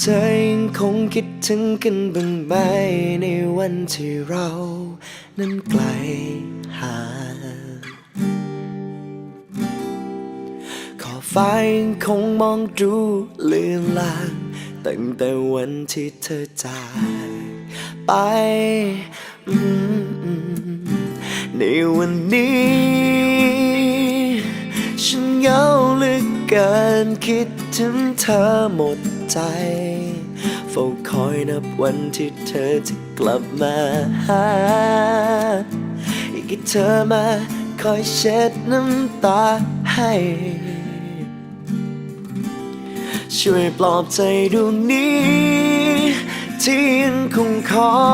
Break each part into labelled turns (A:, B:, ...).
A: เธอยังคงคิดถึงกันบ้างไหมในวันที่เรานั้นไกลห่างขอฟ้ายังคงมองดูเลือนลางตั้งแต่วันที่เธอจากไป ในวันนี้ ฉันเหงาเหลือเกินคิดถึงเธอหมด ใจ เฝ้าคอยนับวันที่เธอจะกลับมาหาอยากให้เธอมาคอยเช็ดน้ำตาให้ ช่วยปลอบใจดวงนี้ ที่ยังคงคอ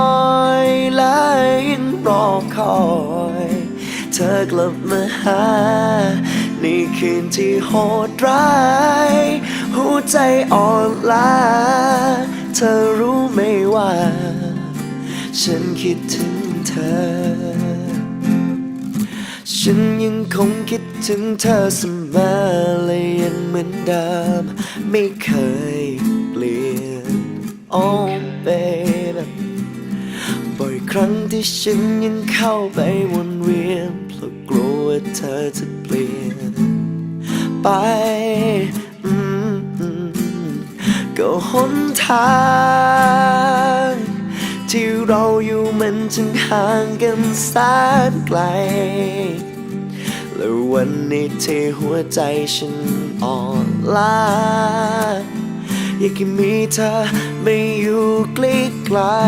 A: ยและยังรอคอย เธอกลับมาหาในคืนที่โหดร้าย หัวใจอ่อนล้า เธอรู้ไหมว่า ฉันคิดถึงเธอ ฉันยังคงคิดถึงเธอเสมอเลยยังเหมือนเดิม ไม่เคยเปลี่ยน Oh baby บ่อยครั้งที่ฉันยังเข้าไปวนเวียนเพราะกลัวว่าเธอจะเปลี่ยน ไป ก็หนทางที่เราอยู่มันจึงห่างกันแสนไกล และวันนี้ที่หัวใจฉันอ่อนล้าอยากให้มีเธอไม่อยู่ใกล้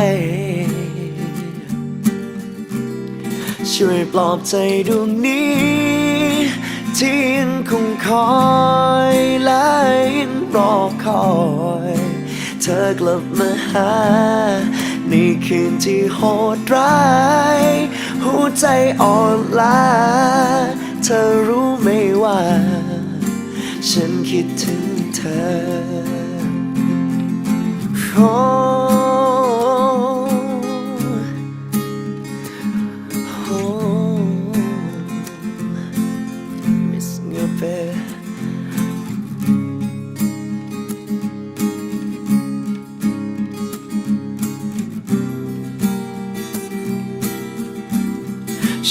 A: ๆช่วยปลอบใจดวงนี้ ที่ยังคงคอยและ รอคอย เธอกลับมาหา ในคืนที่โหดร้าย หัวใจอ่อนล้า เธอรู้ไหมว่า ฉันคิดถึงเธอ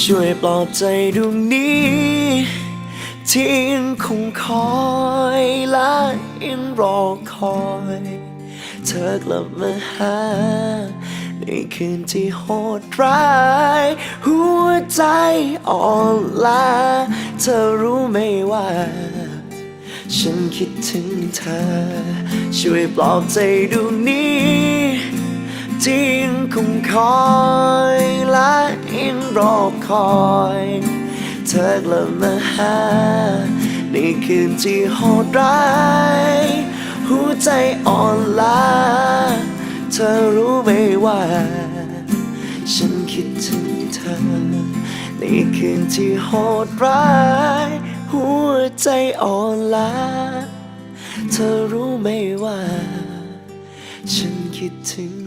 A: ช่วยปลอบใจดวงนี้ที่ยังคงคอยและยังรอคอย เธอกลับมาหา ในคืนที่โหดร้าย หัวใจอ่อนล้าเธอรู้ไหมว่า ฉันคิดถึงเธอ ช่วยปลอบใจดวงนี้ที่ยังคงคอย รอคอย เธอกลับมาหาในคืนที่โหดร้าย หัวใจอ่อนล้า เธอรู้ไหมว่า ฉันคิดถึงเธอ ในคืนที่โหดร้าย หัวใจอ่อนล้า เธอรู้ไหมว่า ฉันคิดถึง